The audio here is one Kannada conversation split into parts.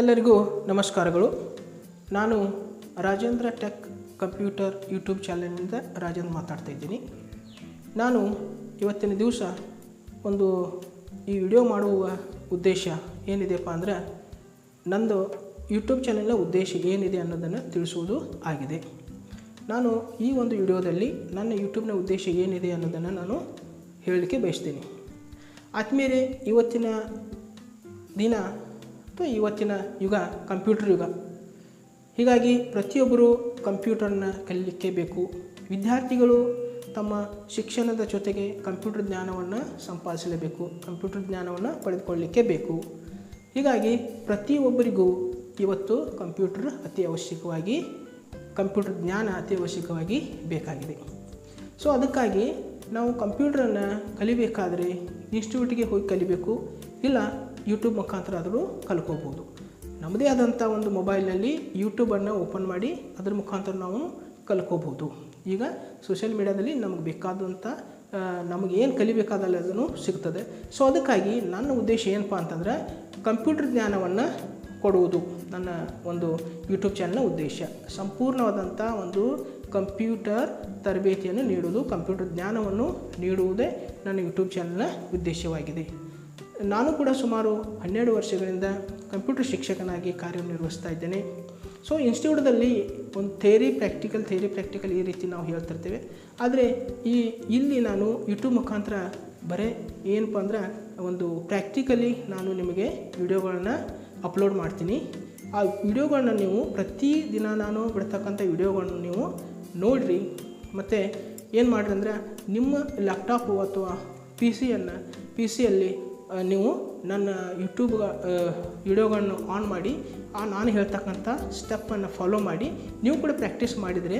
ಎಲ್ಲರಿಗೂ ನಮಸ್ಕಾರಗಳು. ನಾನು ರಾಜೇಂದ್ರ ಟೆಕ್ ಕಂಪ್ಯೂಟರ್ ಯೂಟ್ಯೂಬ್ ಚಾನಲ್ನಿಂದ ರಾಜೇಂದ್ರ ಮಾತಾಡ್ತಾ ಇದ್ದೀನಿ. ನಾನು ಇವತ್ತಿನ ದಿವಸ ಒಂದು ಈ ವಿಡಿಯೋ ಮಾಡುವ ಉದ್ದೇಶ ಏನಿದೆಯಪ್ಪ ಅಂದರೆ, ನಂದು ಯೂಟ್ಯೂಬ್ ಚಾನೆಲ್ನ ಉದ್ದೇಶ ಏನಿದೆ ಅನ್ನೋದನ್ನು ತಿಳಿಸುವುದು ಆಗಿದೆ. ನಾನು ಈ ಒಂದು ವಿಡಿಯೋದಲ್ಲಿ ನನ್ನ ಯೂಟ್ಯೂಬ್ನ ಉದ್ದೇಶ ಏನಿದೆ ಅನ್ನೋದನ್ನು ನಾನು ಹೇಳಲಿಕ್ಕೆ ಬಯಸ್ತೀನಿ. ಆದ್ಮೇಲೆ ಇವತ್ತಿನ ದಿನ ಅಥವಾ ಇವತ್ತಿನ ಯುಗ, ಕಂಪ್ಯೂಟರ್ ಯುಗ. ಹೀಗಾಗಿ ಪ್ರತಿಯೊಬ್ಬರು ಕಂಪ್ಯೂಟರ್ನ ಕಲಿಯಲಿಕ್ಕೆ ಬೇಕು. ವಿದ್ಯಾರ್ಥಿಗಳು ತಮ್ಮ ಶಿಕ್ಷಣದ ಜೊತೆಗೆ ಕಂಪ್ಯೂಟರ್ ಜ್ಞಾನವನ್ನು ಸಂಪಾದಿಸಲೇಬೇಕು. ಕಂಪ್ಯೂಟರ್ ಜ್ಞಾನವನ್ನು ಪಡೆದುಕೊಳ್ಳಲಿಕ್ಕೆ ಬೇಕು. ಹೀಗಾಗಿ ಪ್ರತಿಯೊಬ್ಬರಿಗೂ ಇವತ್ತು ಕಂಪ್ಯೂಟರ್ ಅತಿ ಅವಶ್ಯಕವಾಗಿ, ಕಂಪ್ಯೂಟರ್ ಜ್ಞಾನ ಅತಿ ಅವಶ್ಯಕವಾಗಿ ಬೇಕಾಗಿದೆ. ಸೊ, ಅದಕ್ಕಾಗಿ ನಾವು ಕಂಪ್ಯೂಟ್ರನ್ನು ಕಲಿಬೇಕಾದರೆ ಇನ್ಸ್ಟಿಟ್ಯೂಟಿಗೆ ಹೋಗಿ ಕಲಿಬೇಕು. ಇಲ್ಲ ಯೂಟ್ಯೂಬ್ ಮುಖಾಂತರ ಆದರೂ ಕಲ್ಕೋಬೋದು. ನಮ್ಮದೇ ಆದಂಥ ಒಂದು ಮೊಬೈಲ್ನಲ್ಲಿ ಯೂಟ್ಯೂಬನ್ನು ಓಪನ್ ಮಾಡಿ ಅದ್ರ ಮುಖಾಂತರ ನಾವು ಕಲ್ಕೋಬೋದು. ಈಗ ಸೋಷಿಯಲ್ ಮೀಡ್ಯಾದಲ್ಲಿ ನಮಗೆ ಬೇಕಾದಂಥ ನಮಗೆ ಏನು ಕಲಿಬೇಕಾದಲ್ಲ ಅದನ್ನು ಸಿಗ್ತದೆ. ಸೊ ಅದಕ್ಕಾಗಿ ನನ್ನ ಉದ್ದೇಶ ಏನಪ್ಪ ಅಂತಂದರೆ ಕಂಪ್ಯೂಟರ್ ಜ್ಞಾನವನ್ನು ಕೊಡುವುದು ನನ್ನ ಒಂದು ಯೂಟ್ಯೂಬ್ ಚಾನಲ್ನ ಉದ್ದೇಶ. ಸಂಪೂರ್ಣವಾದಂಥ ಒಂದು ಕಂಪ್ಯೂಟರ್ ತರಬೇತಿಯನ್ನು ನೀಡುವುದು ಕಂಪ್ಯೂಟರ್ ಜ್ಞಾನವನ್ನು ನೀಡುವುದೇ ನನ್ನ ಯೂಟ್ಯೂಬ್ ಚಾನಲ್ನ ಉದ್ದೇಶವಾಗಿದೆ. ನಾನು ಕೂಡ ಸುಮಾರು ಹನ್ನೆರಡು ವರ್ಷಗಳಿಂದ ಕಂಪ್ಯೂಟರ್ ಶಿಕ್ಷಕನಾಗಿ ಕಾರ್ಯನಿರ್ವಹಿಸ್ತಾ ಇದ್ದೇನೆ. ಸೊ ಇನ್ಸ್ಟಿಟ್ಯೂಟ್ದಲ್ಲಿ ಒಂದು ಥೇರಿ ಪ್ರಾಕ್ಟಿಕಲ್ ಥೇರಿ ಪ್ರಾಕ್ಟಿಕಲ್ ಈ ರೀತಿ ನಾವು ಹೇಳ್ತಿರ್ತೇವೆ. ಆದರೆ ಈ ಇಲ್ಲಿ ನಾನು ಯೂಟ್ಯೂಬ್ ಮುಖಾಂತರ ಬರೇ ಏನಪ್ಪ ಅಂದ್ರೆ ಒಂದು ಪ್ರಾಕ್ಟಿಕಲಿ ನಾನು ನಿಮಗೆ ವಿಡಿಯೋಗಳನ್ನ ಅಪ್ಲೋಡ್ ಮಾಡ್ತೀನಿ. ಆ ವಿಡಿಯೋಗಳನ್ನ ನೀವು ಪ್ರತಿ ದಿನ ನಾನು ಬಿಡ್ತಕ್ಕಂಥ ವಿಡಿಯೋಗಳನ್ನು ನೀವು ನೋಡಿರಿ. ಮತ್ತು ಏನು ಮಾಡಿರಿ ಅಂದರೆ ನಿಮ್ಮ ಲ್ಯಾಪ್ಟಾಪು ಅಥವಾ ಪಿ ಸಿಯನ್ನು ಪಿ ಸಿಯಲ್ಲಿ ನೀವು ನನ್ನ ಯೂಟ್ಯೂಬ್ ವಿಡಿಯೋಗಳನ್ನು ಆನ್ ಮಾಡಿ, ಆ, ನಾನು ಹೇಳ್ತಕ್ಕಂಥ ಸ್ಟೆಪ್ಪನ್ನು ಫಾಲೋ ಮಾಡಿ, ನೀವು ಕೂಡ ಪ್ರ್ಯಾಕ್ಟೀಸ್ ಮಾಡಿದರೆ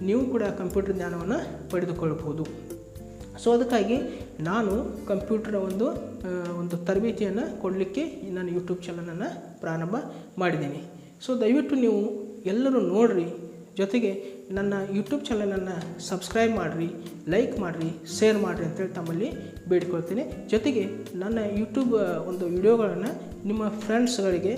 ನೀವು ಕೂಡ ಕಂಪ್ಯೂಟರ್ ಜ್ಞಾನವನ್ನು ಪಡೆದುಕೊಳ್ಬೋದು ಸೊ ಅದಕ್ಕಾಗಿ ನಾನು ಕಂಪ್ಯೂಟರ್ ಒಂದು ಒಂದು ತರಬೇತಿಯನ್ನು ಕೊಡಲಿಕ್ಕೆ ನಾನು ಯೂಟ್ಯೂಬ್ ಚಾನಲನ್ನು ಪ್ರಾರಂಭ ಮಾಡಿದ್ದೀನಿ. ಸೊ ದಯವಿಟ್ಟು ನೀವು ಎಲ್ಲರೂ ನೋಡಿರಿ ಜೊತೆಗೆ ನನ್ನ ಯೂಟ್ಯೂಬ್ ಚಾನಲನ್ನು ಸಬ್ಸ್ಕ್ರೈಬ್ ಮಾಡಿರಿ, ಲೈಕ್ ಮಾಡಿರಿ, ಶೇರ್ ಮಾಡಿರಿ ಅಂತೇಳಿ ತಮ್ಮಲ್ಲಿ ಬೇಡ್ಕೊಳ್ತೀನಿ. ಜೊತೆಗೆ ನನ್ನ ಯೂಟ್ಯೂಬ್ ಒಂದು ವಿಡಿಯೋಗಳನ್ನು ನಿಮ್ಮ ಫ್ರೆಂಡ್ಸ್ಗಳಿಗೆ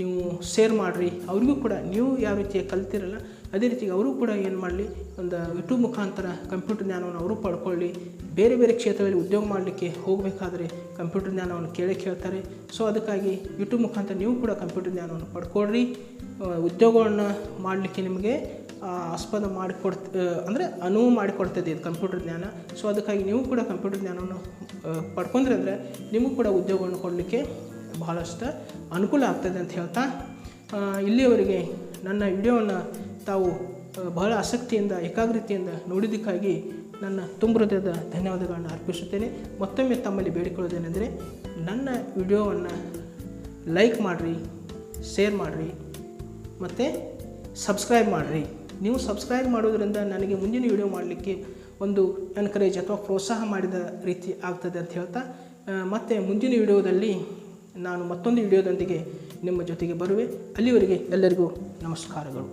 ನೀವು ಶೇರ್ ಮಾಡಿರಿ. ಅವ್ರಿಗೂ ಕೂಡ ನೀವು ಯಾವ ರೀತಿ ಕಲ್ತಿರಲ್ಲ ಅದೇ ರೀತಿ ಅವರು ಕೂಡ ಏನು ಮಾಡಲಿ ಒಂದು ಯೂಟ್ಯೂಬ್ ಮುಖಾಂತರ ಕಂಪ್ಯೂಟರ್ ಜ್ಞಾನವನ್ನು ಅವರು ಪಡ್ಕೊಳ್ಳಿ. ಬೇರೆ ಬೇರೆ ಕ್ಷೇತ್ರದಲ್ಲಿ ಉದ್ಯೋಗ ಮಾಡಲಿಕ್ಕೆ ಹೋಗಬೇಕಾದ್ರೆ ಕಂಪ್ಯೂಟರ್ ಜ್ಞಾನವನ್ನು ಕೇಳೇ ಕೇಳ್ತಾರೆ. ಸೊ ಅದಕ್ಕಾಗಿ ಯೂಟ್ಯೂಬ್ ಮುಖಾಂತರ ನೀವು ಕೂಡ ಕಂಪ್ಯೂಟರ್ ಜ್ಞಾನವನ್ನು ಪಡ್ಕೊಳ್ರಿ. ಆ, ಉದ್ಯೋಗವನ್ನು ಮಾಡಲಿಕ್ಕೆ ನಿಮಗೆ ಆಸ್ಪದ ಮಾಡಿಕೊಡ್ತ ಅಂದರೆ ಅನುವು ಮಾಡಿಕೊಡ್ತದೆ ಇದು ಕಂಪ್ಯೂಟರ್ ಜ್ಞಾನ. ಸೊ ಅದಕ್ಕಾಗಿ ನೀವು ಕೂಡ ಕಂಪ್ಯೂಟರ್ ಜ್ಞಾನವನ್ನು ಪಡ್ಕೊಂಡ್ರೆ ಅಂದರೆ ನಿಮಗೂ ಕೂಡ ಉದ್ಯೋಗವನ್ನು ಕೊಡಲಿಕ್ಕೆ ಬಹಳಷ್ಟು ಅನುಕೂಲ ಆಗ್ತದೆ ಅಂತ ಹೇಳ್ತಾ ಇಲ್ಲಿಯವರೆಗೆ ನನ್ನ ವಿಡಿಯೋವನ್ನು ತಾವು ಬಹಳ ಆಸಕ್ತಿಯಿಂದ, ಏಕಾಗ್ರತೆಯಿಂದ ನೋಡಿದ್ದಕ್ಕಾಗಿ ನನ್ನ ತುಂಬ ಹೃದಯದ ಧನ್ಯವಾದಗಳನ್ನು ಅರ್ಪಿಸುತ್ತೇನೆ. ಮತ್ತೊಮ್ಮೆ ತಮ್ಮಲ್ಲಿ ಬೇಡಿಕೊಳ್ಳೋದೇನೆಂದರೆ ನನ್ನ ವಿಡಿಯೋವನ್ನು ಲೈಕ್ ಮಾಡಿರಿ, ಶೇರ್ ಮಾಡಿರಿ, ಮತ್ತು ಸಬ್ಸ್ಕ್ರೈಬ್ ಮಾಡಿರಿ. ನೀವು ಸಬ್ಸ್ಕ್ರೈಬ್ ಮಾಡೋದ್ರಿಂದ ನನಗೆ ಮುಂದಿನ ವಿಡಿಯೋ ಮಾಡಲಿಕ್ಕೆ ಒಂದು ಎನ್ಕರೇಜ್ ಅಥವಾ ಪ್ರೋತ್ಸಾಹ ಮಾಡಿದ ರೀತಿ ಆಗ್ತದೆ ಅಂತ ಹೇಳ್ತಾ ಮತ್ತೆ ಮುಂದಿನ ವಿಡಿಯೋದಲ್ಲಿ ನಾನು ಮತ್ತೊಂದು ವಿಡಿಯೋದೊಂದಿಗೆ ನಿಮ್ಮ ಜೊತೆಗೆ ಬರುವೆ. ಅಲ್ಲಿವರೆಗೆ ಎಲ್ಲರಿಗೂ ನಮಸ್ಕಾರಗಳು.